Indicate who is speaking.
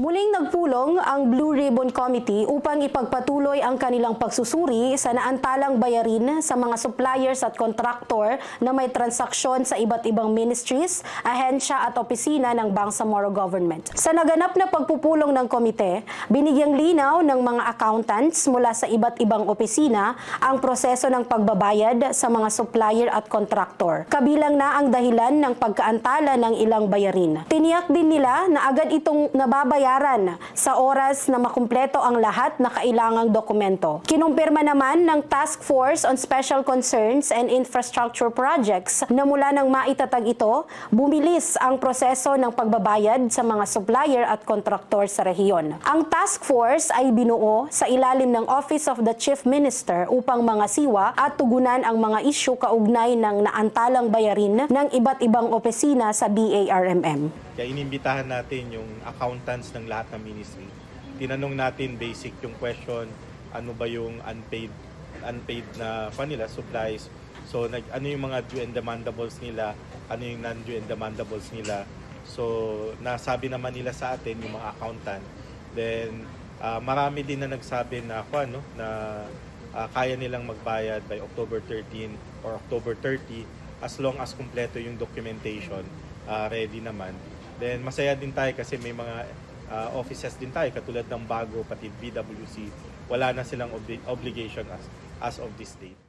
Speaker 1: Muling nagpulong ang Blue Ribbon Committee upang ipagpatuloy ang kanilang pagsusuri sa naantalang bayarin sa mga suppliers at kontraktor na may transaksyon sa iba't ibang ministries, ahensya at opisina ng Bangsamoro Government. Sa naganap na pagpupulong ng komite, binigyang linaw ng mga accountants mula sa iba't ibang opisina ang proseso ng pagbabayad sa mga supplier at kontraktor. Kabilang na ang dahilan ng pagkaantala ng ilang bayarin. Tiniyak din nila na agad itong nababayaran sa oras na makumpleto ang lahat na kailangang dokumento. Kinumpirma naman ng Task Force on Special Concerns and Infrastructure Projects na mula nang maitatag ito, bumilis ang proseso ng pagbabayad sa mga supplier at kontraktor sa rehiyon. Ang task force ay binuo sa ilalim ng Office of the Chief Minister upang mga siwa at tugunan ang mga isyu kaugnay ng naantalang bayarin ng iba't ibang opisina sa BARMM.
Speaker 2: Kaya inimbitahan natin yung accountants ng lahat ng ministry. Tinanong natin basic yung question, ano ba yung unpaid unpaid na kanila supplies. So nag ano yung mga due and demandables nila, ano yung non-due and demandables nila. So nasabi naman nila sa atin yung mga accountant. Then ah, marami din na nagsabi na ako ano na ah, kaya nilang magbayad by October 13 or October 30 as long as kumpleto yung documentation ah, ready naman. Then masaya din tayo kasi may mga ah, offices din tayo katulad ng Bago pati BWC wala na silang obli- obligation as as of this date.